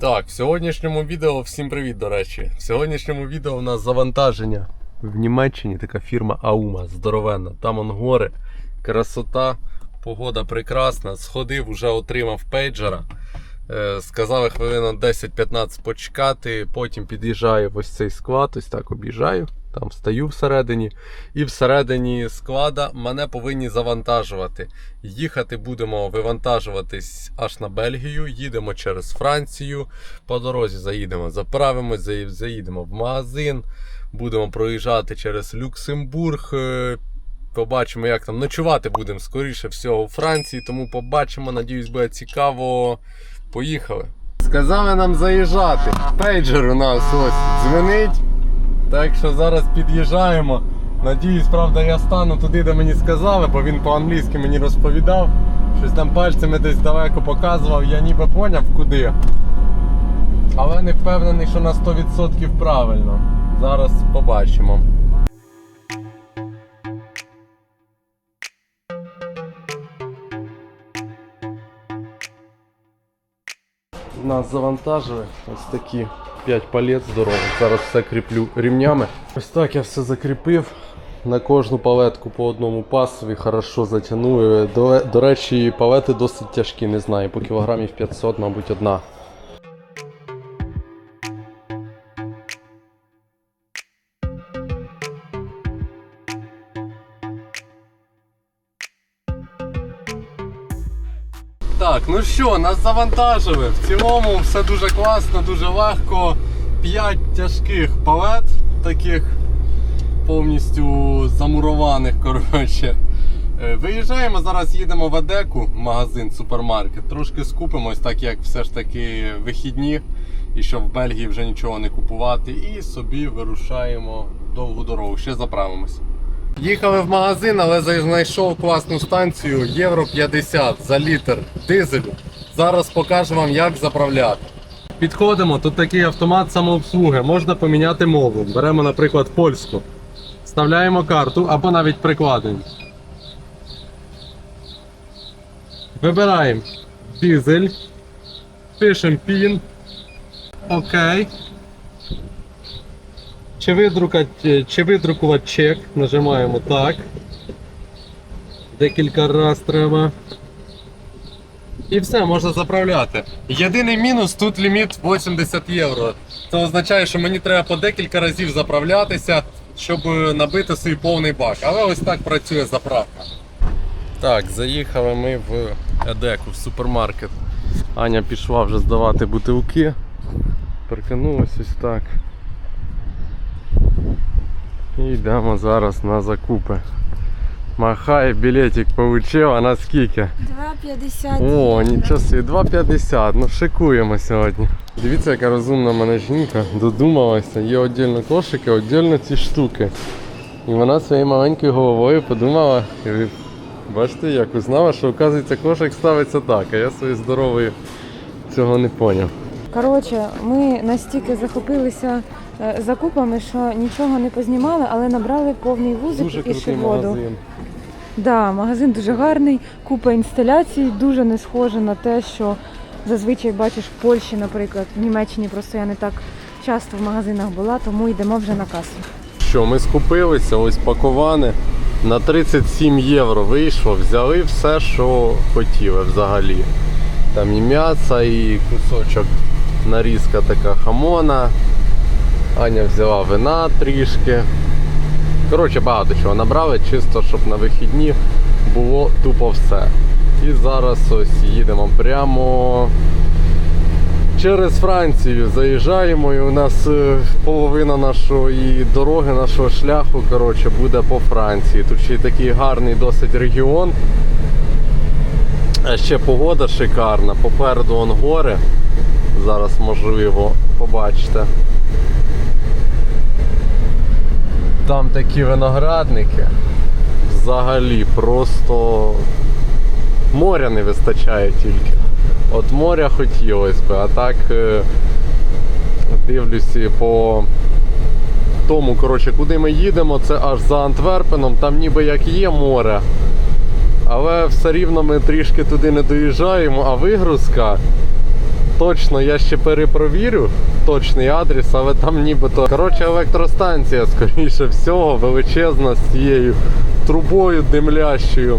Так, в сьогоднішньому відео всім привіт, до речі. В сьогоднішньому відео у нас завантаження в Німеччині, така фірма Аума, здоровенна. Там он гори, красота, погода прекрасна. Сходив, вже отримав пейджера. Е, Сказали хвилина 10-15 почекати, потім під'їжджаю в ось цей склад, ось так об'їжджаю, там стою всередині, і всередині склада мене повинні завантажувати. Їхати будемо вивантажуватись аж на Бельгію, їдемо через Францію. По дорозі заїдемо, заправимось, заїдемо в магазин, будемо проїжджати через Люксембург. е, Побачимо, як там ночувати будемо скоріше всього у Франції, тому побачимо. Надіюсь, буде цікаво. Поїхали. Сказали нам заїжджати. Пейджер у нас ось дзвенить. Так що зараз під'їжджаємо. Надіюсь, правда, я стану туди, де мені сказали, бо він по-англійськи мені розповідав. Щось там пальцями десь далеко показував, я ніби поняв куди. Але не впевнений, що на 100% правильно. Зараз побачимо. Нас завантажили ось такі 5 палет здорових. Зараз все кріплю рівнями. Ось так я все закріпив. На кожну палетку по одному пасові хорошо затягнув. До, до речі, палети досить тяжкі, не знаю, по кілограмів 500, мабуть, одна. Що, нас завантажили. В цілому все дуже класно, дуже легко. 5 тяжких палет, таких повністю замурованих. коротше. Е, Виїжджаємо, зараз їдемо в Адеку, магазин, супермаркет. Трошки скупимось, так як все ж таки вихідні, і щоб в Бельгії вже нічого не купувати. І собі вирушаємо довгу дорогу. Ще заправимось. Їхали в магазин, але знайшов класну станцію Євро 50 за літр дизелю. Зараз покажу вам, як заправляти. Підходимо, тут такий автомат самообслуги. Можна поміняти мову. Беремо, наприклад, польську. Вставляємо карту або навіть прикладемо. Вибираємо дизель. Пишемо пін. Окей. Чи видрукати, чи видрукувати чек, нажимаємо так. Декілька раз треба. І все, можна заправляти. Єдиний мінус тут ліміт 80 євро. Це означає, що мені треба по декілька разів заправлятися, щоб е, набити свій повний бак. Але ось так працює заправка. Так, заїхали ми в Едеку, в супермаркет. Аня пішла вже здавати бутилки. Прикинулась ось так. І йдемо зараз на закупи. Махай, білетик получив, а на скільки? 2,50. О, нічого собі, 2,50. Ну шикуємо сьогодні. Дивіться, яка розумна мене жінка додумалася. Є віддільно кошики, віддільно ці штуки. І вона своєю маленькою головою подумала, і бачите, як узнала, що оказується кошик ставиться так, а я своєю здоровою цього не поняв. Коротше, ми настільки захопилися закупами, що нічого не познімали, але набрали повний вузик Дуже і ще воду. магазин. Да, магазин дуже гарний, купа інсталяцій, дуже не схоже на те, що зазвичай бачиш в Польщі, наприклад. В Німеччині просто я не так часто в магазинах була, тому йдемо вже на касу. Що, ми скупилися, ось паковане. На 37 євро вийшло, взяли все, що хотіли взагалі. Там і м'ясо, і кусочок нарізка така хамона. Аня взяла вина трішки. Коротше, багато чого набрали, чисто щоб на вихідні було тупо все. І зараз ось їдемо прямо через Францію заїжджаємо, і у нас е, половина нашої дороги, нашого шляху коротше, буде по Франції. Тут ще й такий гарний досить регіон. А ще погода шикарна. Попереду он гори. Зараз можливо побачите. Там такі виноградники. Взагалі просто моря не вистачає тільки. От моря хотілося б, а так е, дивлюся по тому, коротше, куди ми їдемо, це аж за Антверпеном, там ніби як є море. Але все рівно ми трішки туди не доїжджаємо, а вигрузка точно я ще перепровірю точний адрес, але там нібито. Коротше, електростанція, скоріше всього, величезна з цією трубою димлящою.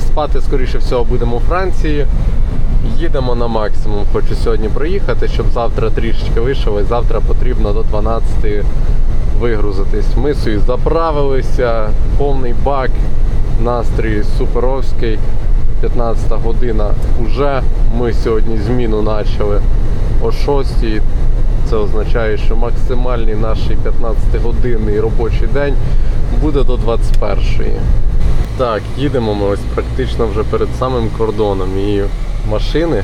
Спати, скоріше всього, будемо у Франції. Їдемо на максимум. Хочу сьогодні проїхати, щоб завтра трішечки вийшов. І завтра потрібно до 12 вигрузитись. Ми собі заправилися, повний бак, настрій суперовський. 15 година уже. Ми сьогодні зміну почали о 6. Це означає, що максимальний наш 15-годинний робочий день буде до 21-ї. Так, їдемо ми ось практично вже перед самим кордоном. І машини,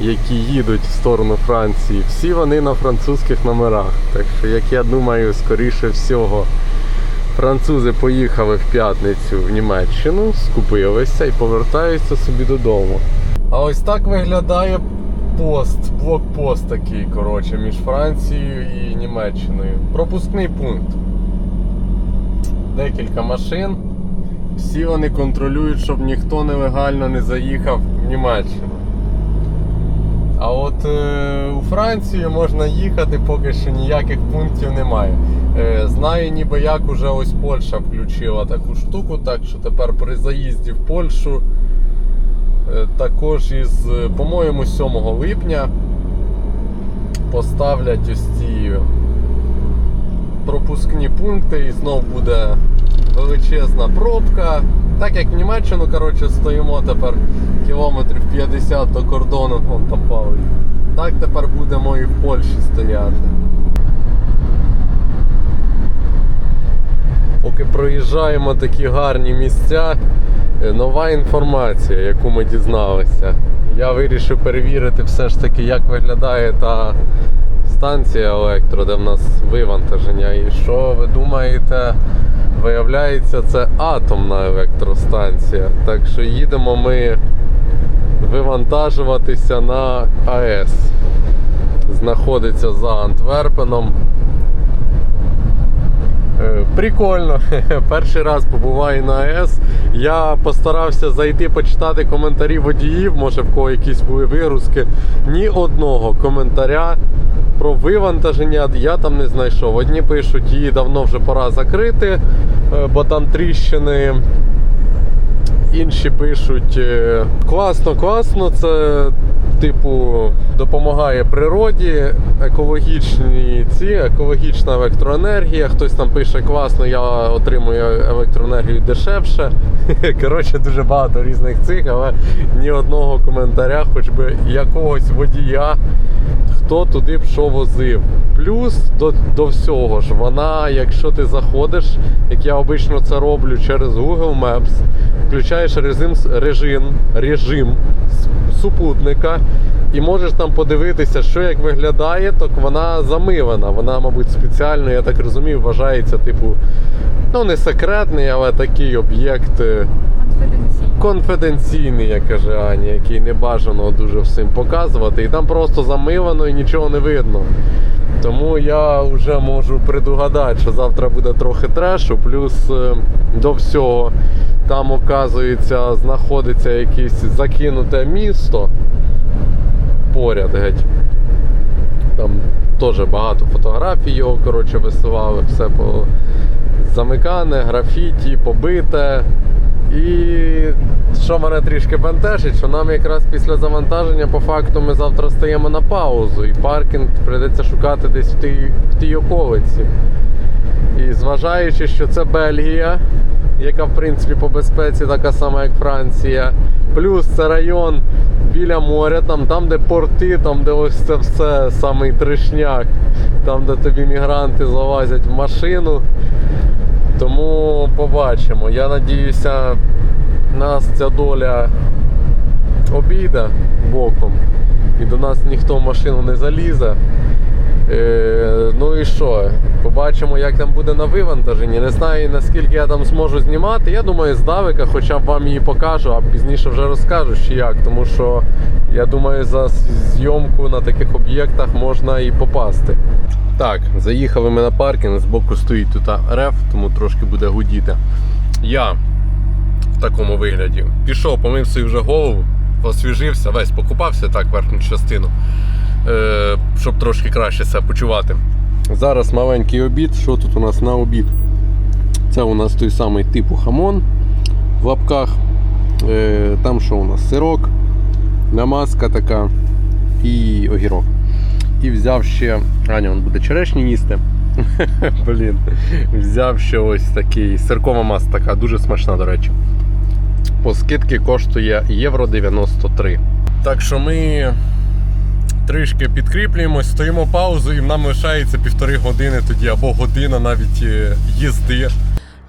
які їдуть в сторону Франції, всі вони на французьких номерах. Так що, як я думаю, скоріше всього, французи поїхали в п'ятницю в Німеччину, скупилися і повертаються собі додому. А ось так виглядає пост, блокпост такий, коротше, між Францією і Німеччиною. Пропускний пункт. Декілька машин. Всі вони контролюють, щоб ніхто нелегально не заїхав в Німеччину. А от е, у Францію можна їхати, поки що ніяких пунктів немає. Е, знаю, ніби як уже ось Польща включила таку штуку, так що тепер при заїзді в Польщу е, також із, по-моєму, 7 липня поставлять ось ці пропускні пункти і знов буде величезна пробка. Так як в Німеччину коротше, стоїмо тепер кілометрів 50 до кордону, вон там плаває. Так тепер будемо і в Польщі стояти. Поки проїжджаємо такі гарні місця, е, нова інформація, яку ми дізналися. Я вирішив перевірити все ж таки, як виглядає та станція електро, де в нас вивантаження. І що ви думаєте, виявляється, це атомна електростанція. Так що їдемо ми вивантажуватися на АЕС. Знаходиться за Антверпеном. Е, Прикольно. Перший раз побуваю на АЕС. Я постарався зайти почитати коментарі водіїв, може в кого якісь були вигрузки. Ні одного коментаря про вивантаження я там не знайшов. Одні пишуть, її давно вже пора закрити, е, бо там тріщини. Інші пишуть е, класно, класно, це типу допомагає природі, екологічні ці, екологічна електроенергія. Хтось там пише класно, я отримую електроенергію дешевше. Коротше, дуже багато різних цих, але ні одного коментаря, хоч би якогось водія, хто туди б що возив. Плюс до, до всього ж, вона, якщо ти заходиш, як я обично це роблю через Google Maps, включаєш режим, режим, режим супутника і можеш там подивитися, що як виглядає, так вона замивана. Вона, мабуть, спеціально, я так розумію, вважається, типу, ну не секретний, але такий об'єкт. Конфіденційний, як каже Аня, який не бажано дуже всім показувати. І там просто замивано і нічого не видно. Тому я вже можу предугадати, що завтра буде трохи трешу, плюс е, до всього там, оказується, знаходиться якесь закинуте місто поряд геть. Там теж багато фотографій його коротше, висували, все по замикане, графіті, побите. І що мене трішки бентежить, що нам якраз після завантаження по факту ми завтра стаємо на паузу, і паркінг прийдеться шукати десь в тій, в тій околиці. І зважаючи, що це Бельгія, яка в принципі по безпеці така сама, як Франція, плюс це район біля моря, там, там де порти, там де ось це все самий трешняк, там де тобі мігранти залазять в машину. Тому побачимо. Я надіюся, нас ця доля обійде боком і до нас ніхто в машину не залізе. Е, ну і що? Побачимо, як там буде на вивантаженні. Не знаю наскільки я там зможу знімати. Я думаю, з Давика, хоча б вам її покажу, а пізніше вже розкажу, чи як. Тому що я думаю, за зйомку на таких об'єктах можна і попасти. Так, заїхали ми на паркінг, збоку стоїть тут реф, тому трошки буде гудіти. Я в такому вигляді пішов, помив собі вже голову, освіжився, весь покупався так, верхню частину, щоб трошки краще себе почувати. Зараз маленький обід. Що тут у нас на обід? Це у нас той самий типу хамон в лапках. Е, там що у нас? Сирок, намазка така і огірок. І взяв ще. Аня, він буде черешні їсти. Блін. Взяв ще ось такий сиркова маса така, дуже смачна, до речі. По скидки коштує євро 93. Так що ми трішки підкріплюємось, стоїмо паузу, і нам лишається півтори години тоді або година навіть е, їзди.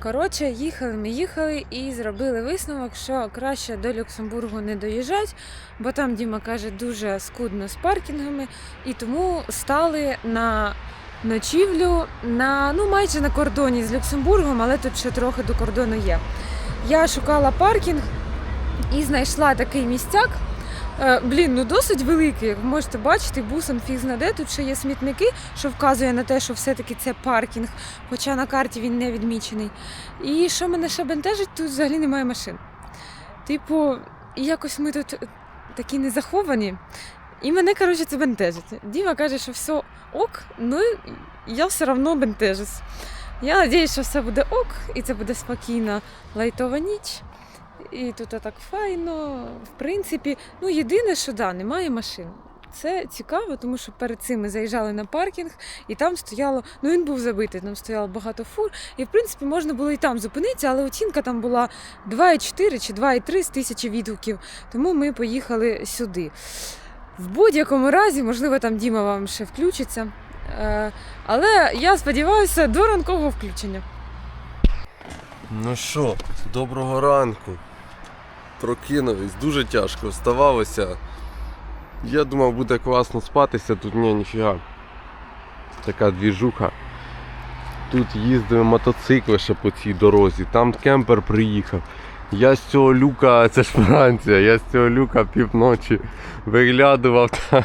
Коротше, їхали ми їхали і зробили висновок, що краще до Люксембургу не доїжджати, бо там Діма каже дуже скудно з паркінгами, і тому стали на ночівлю на ну майже на кордоні з Люксембургом, але тут ще трохи до кордону є. Я шукала паркінг і знайшла такий місцяк. Е, Блін, ну досить великий, ви можете бачити, бусом фіг знаде. Тут ще є смітники, що вказує на те, що все-таки це паркінг, хоча на карті він не відмічений. І що мене ще бентежить, тут взагалі немає машин. Типу, якось ми тут такі не заховані. І мене, коротше, це бентежить. Діма каже, що все ок, ну я все одно бентежусь. Я сподіваюся, що все буде ок, і це буде спокійна лайтова ніч. І тут так файно. В принципі, ну єдине, що да, немає машин. Це цікаво, тому що перед цим ми заїжджали на паркінг, і там стояло, ну він був забитий, там стояло багато фур. І в принципі можна було і там зупинитися, але оцінка там була 2,4 чи 2,3 з тисячі відгуків. Тому ми поїхали сюди. В будь-якому разі, можливо, там Діма вам ще включиться. Е, Але я сподіваюся до ранкового включення. Ну що, доброго ранку. Прокинулись, дуже тяжко вставалося. Я думав, буде класно спатися, тут ні, ніфіга. Така двіжуха. Тут їздили мотоцикли ще по цій дорозі, там кемпер приїхав. Я з цього люка, це ж Франція, я з цього люка півночі виглядував,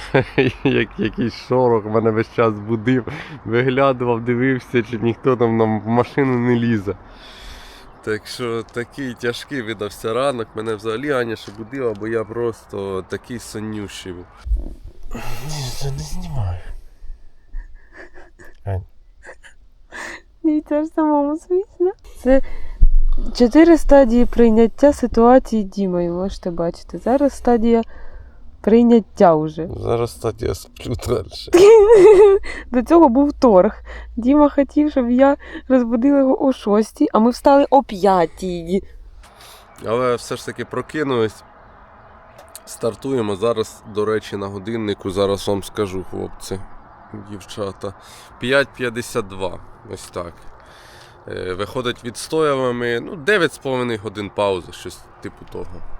як якийсь шорох мене весь час будив, виглядував, дивився, чи ніхто там в машину не лізе. Так що такий тяжкий видався ранок. Мене взагалі Аня ще будила, бо я просто такий соннющий. був. Ні, це не знімаю. Ань. Дивіться ж самому смішно. Це чотири стадії прийняття ситуації Дімою, можете бачити. Зараз стадія прийняття вже. Зараз статі я сплю далі. До цього був торг. Діма хотів, щоб я розбудила його о 6, а ми встали о 5. Але все ж таки прокинулись. Стартуємо зараз, до речі, на годиннику. Зараз вам скажу, хлопці, дівчата. 5.52. Ось так. Е, Виходить відстоями, ну, 9,5 годин паузи, щось типу того.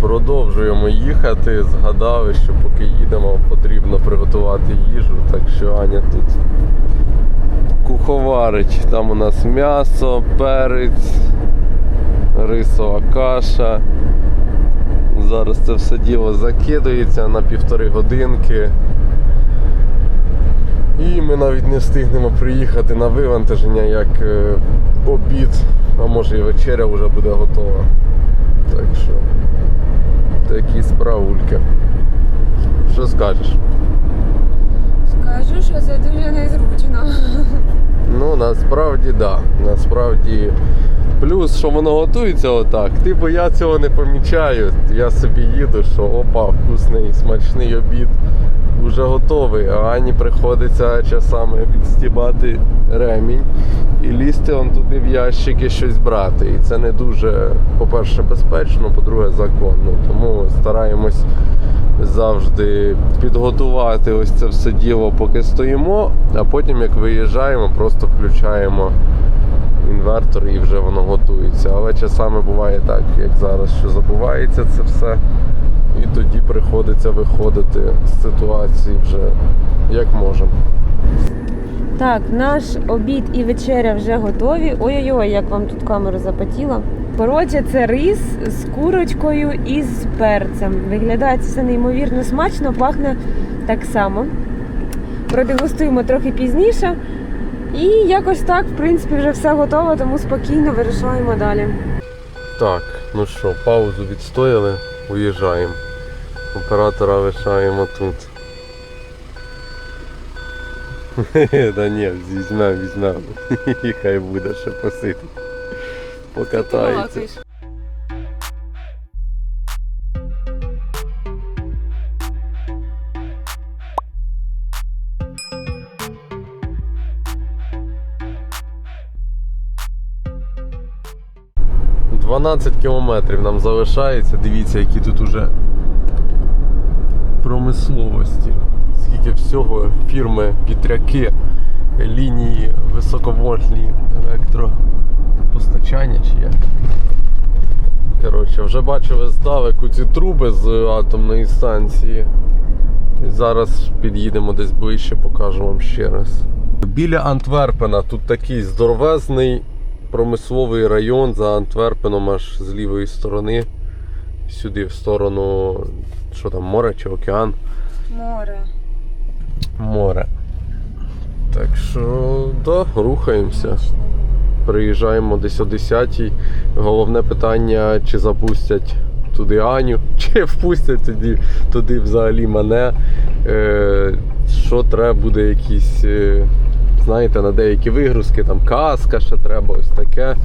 Продовжуємо їхати. Згадали, що поки їдемо, потрібно приготувати їжу. Так що Аня тут куховарить. Там у нас м'ясо, перець, рисова каша. Зараз це все діло закидується на півтори годинки. І ми навіть не встигнемо приїхати на вивантаження, як е, обід, а може і вечеря вже буде готова. Так що такі справульки. Що скажеш? Скажу, що це дуже незручно. Ну, насправді да. Насправді. Плюс, що воно готується отак. Типу я цього не помічаю. Я собі їду, що опа, вкусний, смачний обід вже готовий. А Ані приходиться часами відстібати ремінь і лізти он туди в ящики щось брати. І це не дуже, по-перше, безпечно, по-друге, законно. Тому стараємось завжди підготувати ось це все діло, поки стоїмо, а потім, як виїжджаємо, просто включаємо інвертор і вже воно готується. Але часами буває так, як зараз, що забувається це все. І тоді приходиться виходити з ситуації вже як можемо. Так, наш обід і вечеря вже готові. Ой-ой-ой, як вам тут камера запотіла. Коротше, це рис з курочкою і з перцем. Виглядає це все неймовірно смачно, пахне так само. Продегустуємо трохи пізніше. І якось так, в принципі, вже все готово, тому спокійно вирішаємо далі. Так, ну що, паузу відстояли. Уїжджаємо. Оператора лишаємо тут. Да ні, візьмемо, візьмемо. Хай буде ще посити. Покатається. — 12 кілометрів нам залишається. Дивіться, які тут уже промисловості. Скільки всього фірми, вітряки, лінії високовольтні електропостачання чи як. Коротше, вже бачили здалеку ці труби з атомної станції. І зараз під'їдемо десь ближче, покажу вам ще раз. Біля Антверпена тут такий здоровезний промисловий район за Антверпеном аж з лівої сторони. Сюди в сторону, що там, море чи океан? Море. Море. Так що, да, рухаємося. Приїжджаємо десь о 10 Головне питання, чи запустять туди Аню, чи впустять туди, туди взагалі мене. Е, що треба буде якісь, е, знаєте, на деякі вигрузки, там каска ще треба, ось таке.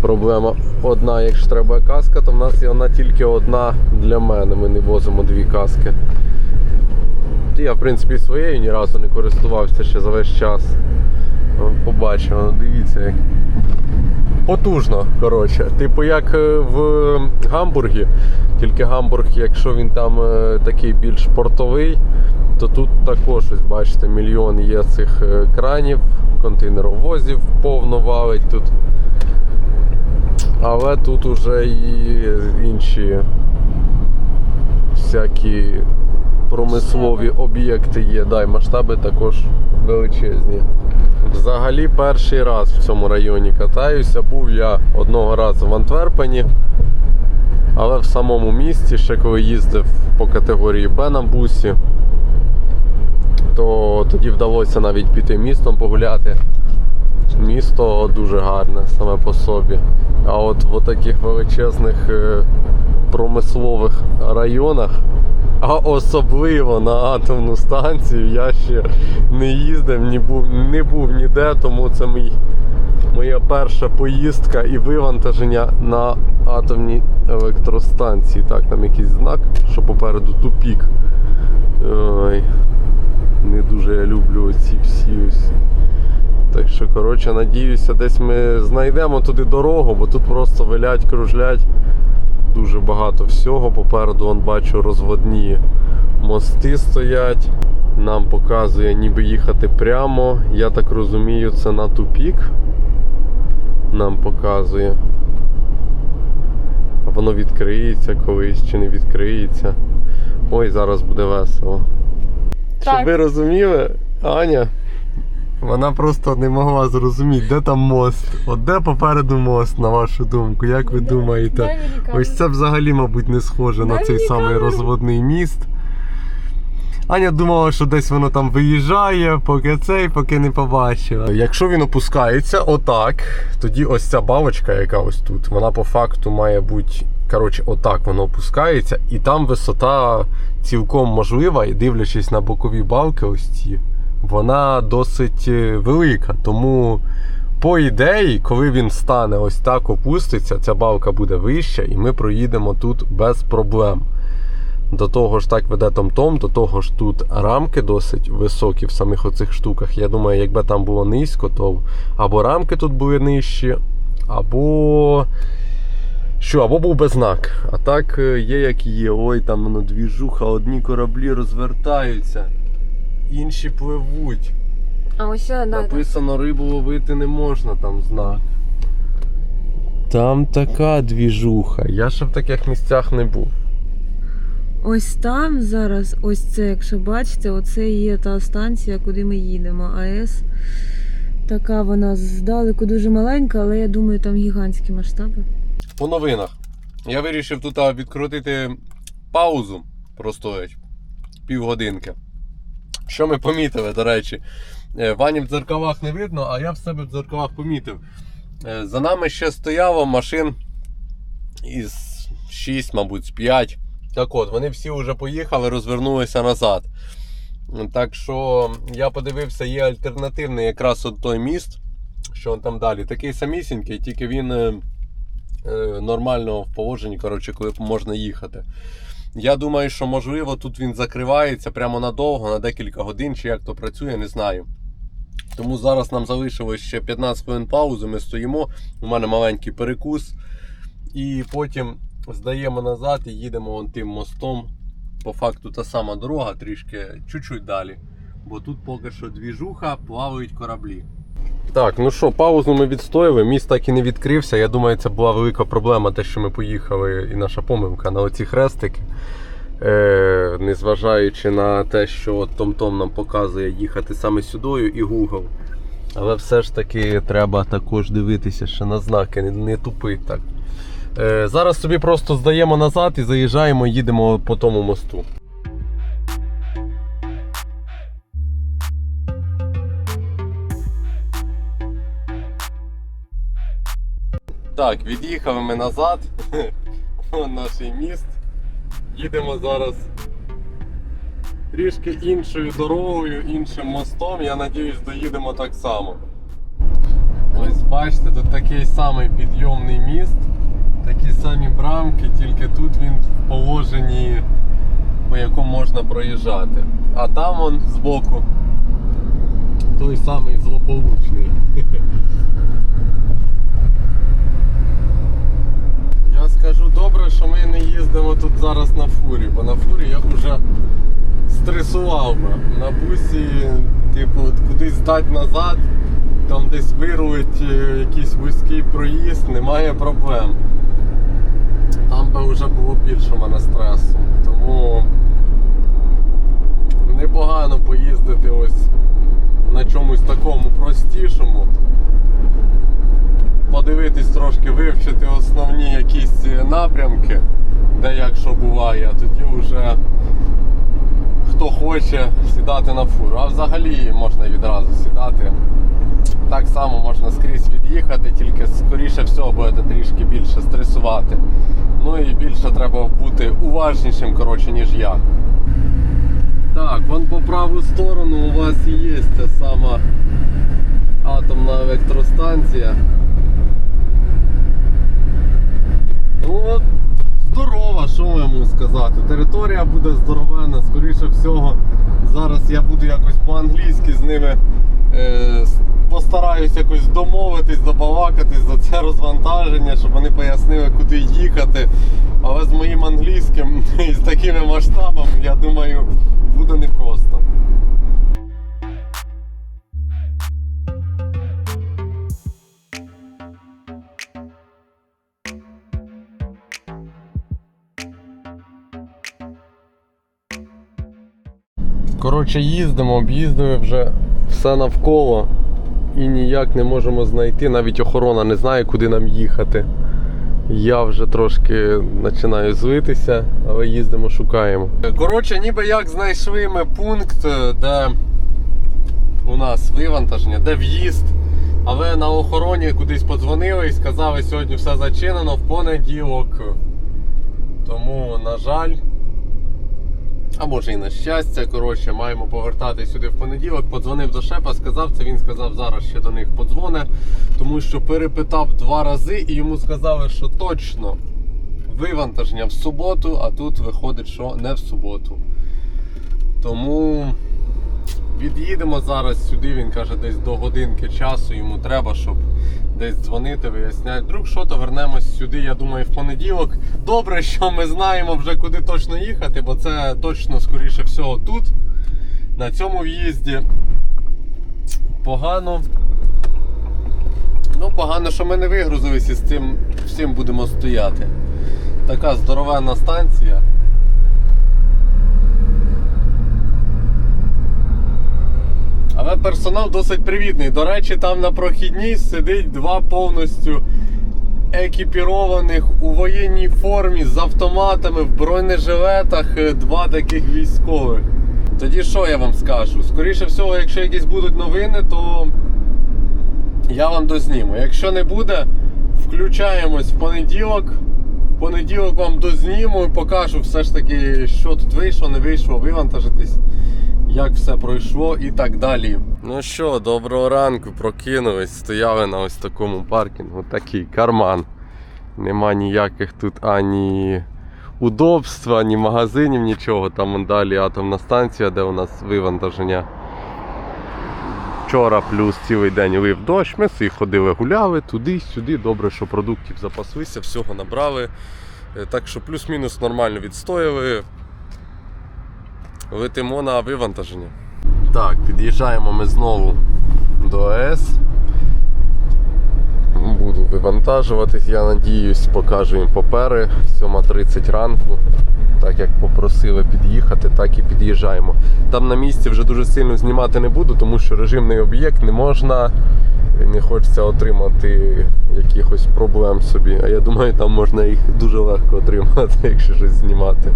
Проблема одна, якщо треба каска, то в нас є вона тільки одна для мене. Ми не возимо дві каски. Я, в принципі, своєю ні разу не користувався ще за весь час. Побачимо, ну, дивіться як. Потужно, коротше. Типу, як е, в Гамбургі, тільки Гамбург, якщо він там е, такий більш портовий, то тут також, ось бачите, мільйон є цих е, кранів, контейнеровозів повно валить тут. Але тут уже і інші всякі промислові об'єкти є, да, і масштаби також величезні. Взагалі перший раз в цьому районі катаюся. Був я одного разу в Антверпені, але в самому місті, ще коли їздив по категорії Б на бусі, то тоді вдалося навіть піти містом погуляти. Місто дуже гарне саме по собі. А от в таких величезних е, промислових районах, а особливо на атомну станцію, я ще не їздив, не був, не був ніде, тому це мій, моя перша поїздка і вивантаження на атомній електростанції. Так, там якийсь знак, що попереду тупік. Ой, не дуже я люблю оці всі ось. Так що, коротше, надіюся, десь ми знайдемо туди дорогу, бо тут просто вилять, кружлять. Дуже багато всього. Попереду вон, бачу розводні мости стоять. Нам показує ніби їхати прямо. Я так розумію, це на тупік. Нам показує. А воно відкриється колись чи не відкриється. Ой, зараз буде весело. Щоб ви розуміли, Аня. Вона просто не могла зрозуміти, де там мост. От де попереду мост, на вашу думку, як ви думаєте? Ось це взагалі, мабуть, не схоже на цей самий розводний міст. Аня думала, що десь воно там виїжджає, поки цей, поки не побачила. Якщо він опускається отак, тоді ось ця балочка, яка ось тут, вона по факту має бути. Коротше, отак воно опускається, і там висота цілком можлива, і дивлячись на бокові балки, ось ці, вона досить е, велика. Тому, по ідеї, коли він стане ось так, опуститься, ця балка буде вища, і ми проїдемо тут без проблем. До того ж так веде том-том, до того ж тут рамки досить високі в самих оцих штуках. Я думаю, якби там було низько, то або рамки тут були нижчі, або. Що, або був би знак. А так е, є як є. Ой, там воно двіжуха, одні кораблі розвертаються, інші пливуть. А ось Написано рибу ловити не можна, там знак. Там така двіжуха. Я ще в таких місцях не був. Ось там зараз, ось це, якщо бачите, оце є та станція, куди ми їдемо. АЕС. Така вона здалеку дуже маленька, але я думаю, там гігантські масштаби. По новинах. Я вирішив тут відкрутити паузу, простоять півгодинки. Що ми помітили, до речі, Е, Вані в дзеркалах не видно, а я в себе в дзеркалах помітив. Е, За нами ще стояло машин із 6, мабуть, з 5. Так от, вони всі вже поїхали, розвернулися назад. Так що я подивився, є альтернативний якраз от той міст, що он там далі. Такий самісінький, тільки він е, е, нормально в положенні, коротше, коли можна їхати. Я думаю, що можливо тут він закривається прямо надовго, на декілька годин, чи як то працює, не знаю. Тому зараз нам залишилось ще 15 хвилин паузи. Ми стоїмо. У мене маленький перекус. І потім здаємо назад і їдемо вон тим мостом. По факту та сама дорога, трішки чуть-чуть далі. Бо тут поки що двіжуха, плавають кораблі. Так, ну що, паузу ми відстояли, міст так і не відкрився. Я думаю, це була велика проблема, те, що ми поїхали, і наша помилка на оці хрестики. Е, незважаючи на те, що от TomTom нам показує їхати саме сюдою і Google. Але все ж таки треба також дивитися ще на знаки, не, не тупить так. Е, зараз собі просто здаємо назад і заїжджаємо, їдемо по тому мосту. Так, від'їхали ми назад. Наш міст. Їдемо зараз трішки іншою дорогою, іншим мостом. Я надіюсь, доїдемо так само. Ось бачите, тут такий самий підйомний міст, такі самі брамки, тільки тут він в положенні, по якому можна проїжджати. А там он збоку той самий злополучний. Я скажу добре, що ми не їздимо тут зараз на фурі, бо на фурі я вже стресував би. На бусі, типу, кудись здати назад, там десь вирулить е, якийсь вузький проїзд, немає проблем. Там би вже було більше в мене стресу. Тому непогано поїздити ось на чомусь такому простішому подивитись трошки, вивчити основні якісь напрямки, де як що буває, а тоді вже хто хоче сідати на фуру. А взагалі можна відразу сідати. Так само можна скрізь від'їхати, тільки скоріше всього будете трішки більше стресувати. Ну і більше треба бути уважнішим, коротше, ніж я. Так, вон по праву сторону у вас і є ця сама атомна електростанція. Ну, здорова, що можу сказати. Територія буде здоровенна, скоріше всього. Зараз я буду якось по-англійськи з ними е, постараюсь якось домовитись, добалакатись за це розвантаження, щоб вони пояснили, куди їхати. Але з моїм англійським і з такими масштабами, я думаю, буде непросто. Коротше, їздимо, об'їздили вже все навколо і ніяк не можемо знайти. Навіть охорона не знає, куди нам їхати. Я вже трошки починаю злитися, але їздимо, шукаємо. Коротше, ніби як знайшли ми пункт, де у нас вивантаження, де в'їзд. Але на охороні кудись подзвонили і сказали, сьогодні все зачинено в понеділок. Тому, на жаль, а може і на щастя, коротше, маємо повертати сюди в понеділок. Подзвонив до шепа, сказав це. Він сказав, зараз ще до них подзвоне, тому що перепитав два рази і йому сказали, що точно вивантаження в суботу, а тут виходить, що не в суботу. Тому від'їдемо зараз сюди. Він каже, десь до годинки часу йому треба, щоб десь дзвонити, виясняти. Вдруг що, то вернемось сюди, я думаю, в понеділок. Добре, що ми знаємо вже куди точно їхати, бо це точно, скоріше всього, тут, на цьому в'їзді. Погано. Ну, погано, що ми не вигрузились і з цим всім будемо стояти. Така здоровенна станція. Але персонал досить привітний. До речі, там на прохідній сидить два повністю екіпірованих у воєнній формі з автоматами в бронежилетах, е, два таких військових. Тоді що я вам скажу? Скоріше всього, якщо якісь будуть новини, то я вам дозніму. Якщо не буде, включаємось в понеділок. В понеділок вам дозніму і покажу все ж таки, що тут вийшло, не вийшло, вивантажитись, як все пройшло і так далі. Ну що, доброго ранку, прокинулись, стояли на ось такому паркінгу, такий карман. Нема ніяких тут ані удобства, ані магазинів, нічого. Там далі атомна станція, де у нас вивантаження. Вчора плюс цілий день лив дощ, ми собі ходили, гуляли туди-сюди. Добре, що продуктів запаслися, всього набрали. Е, Так що плюс-мінус нормально відстояли. Летимо на вивантаження. Так, під'їжджаємо ми знову до АЕС. Буду вивантажуватись, я надіюсь, покажу їм папери. 7.30 ранку. Так як попросили під'їхати, так і під'їжджаємо. Там на місці вже дуже сильно знімати не буду, тому що режимний об'єкт не можна. Не хочеться отримати якихось проблем собі. А я думаю, там можна їх дуже легко отримати, якщо щось знімати.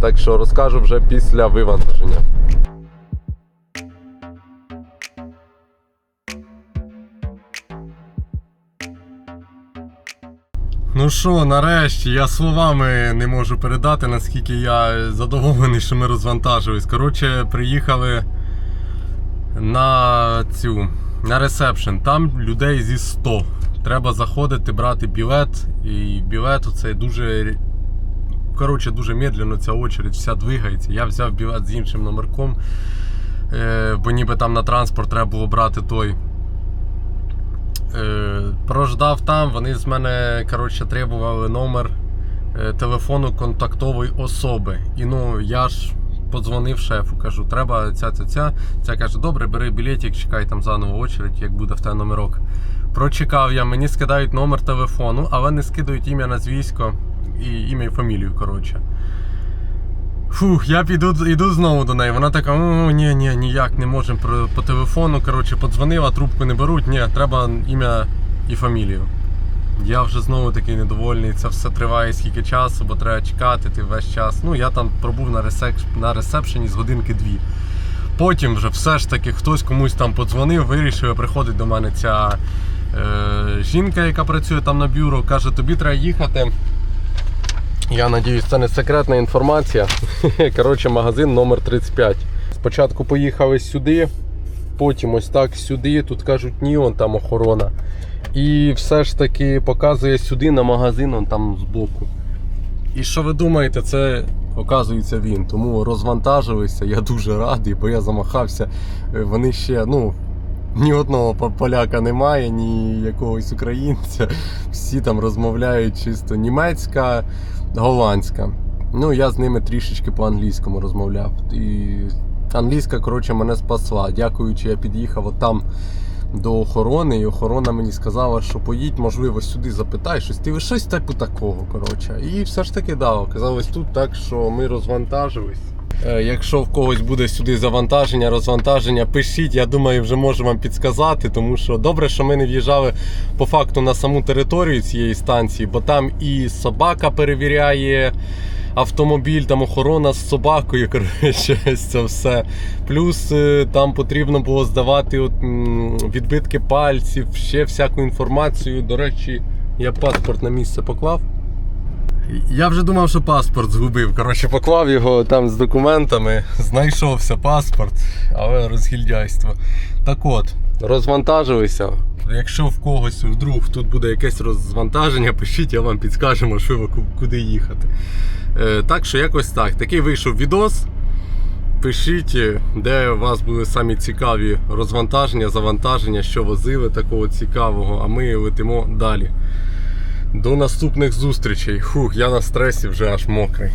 Так що розкажу вже після вивантаження. Ну що, нарешті, я словами не можу передати, наскільки я задоволений, що ми розвантажились. Коротше, приїхали на цю на ресепшн. Там людей зі 100. Треба заходити, брати білет. І білет оцей дуже. Коротше, дуже медленно ця очередь вся двигається. Я взяв білет з іншим номерком, е, бо ніби там на транспорт треба було брати той. Е, прождав там, вони з мене коротше, требували номер е, телефону контактової особи. І ну я ж подзвонив шефу, кажу, треба ця ця ця. Ця каже, добре, бери білетик, чекай там заново очередь, як буде в тебе номерок. Прочекав я, мені скидають номер телефону, але не скидають ім'я назвісько і ім'я і фамілію. коротше. Фух, я піду іду знову до неї. Вона така, о, ні, ні, ніяк не можемо по, телефону. Коротше, подзвонила, трубку не беруть. Ні, треба ім'я і фамілію. Я вже знову такий недовольний. Це все триває скільки часу, бо треба чекати ти весь час. Ну, я там пробув на, ресек... на ресепшені з годинки дві. Потім вже все ж таки хтось комусь там подзвонив, вирішив, приходить до мене ця е, жінка, яка працює там на бюро, каже, тобі треба їхати. Я надіюсь, це не секретна інформація. Коротше, магазин номер 35. Спочатку поїхали сюди, потім ось так сюди. Тут кажуть, ні, он там охорона. І все ж таки показує сюди на магазин, он там збоку. І що ви думаєте, це оказується він. Тому розвантажилися, я дуже радий, бо я замахався. Е, Вони ще, ну, ні одного поляка немає, ні якогось українця. Всі там розмовляють чисто німецька, голландська. Ну, я з ними трішечки по-англійському розмовляв. І англійська, коротше, мене спасла. Дякуючи, я під'їхав там до охорони, і охорона мені сказала, що поїдь, можливо, сюди запитай щось. Ти щось типу такого. коротше. І все ж таки да, оказалось тут так, що ми розвантажились. Е, Якщо в когось буде сюди завантаження, розвантаження, пишіть, я думаю, вже можу вам підсказати, тому що добре, що ми не в'їжджали по факту на саму територію цієї станції, бо там і собака перевіряє автомобіль, там охорона з собакою. Коротше, це все. Плюс е, там потрібно було здавати от, відбитки пальців, ще всяку інформацію. До речі, я паспорт на місце поклав. Я вже думав, що паспорт згубив. Коротше, поклав його там з документами, знайшовся паспорт, але розгільдяйство. Так от, розвантажилися. Якщо в когось вдруг тут буде якесь розвантаження, пишіть, я вам підскажу, можливо, ку- куди їхати. Е, так що якось так. Такий вийшов відос. Пишіть, е, де у вас були самі цікаві розвантаження, завантаження, що возили такого цікавого, а ми летимо далі. До наступних зустрічей. Фух, я на стресі вже аж мокрий.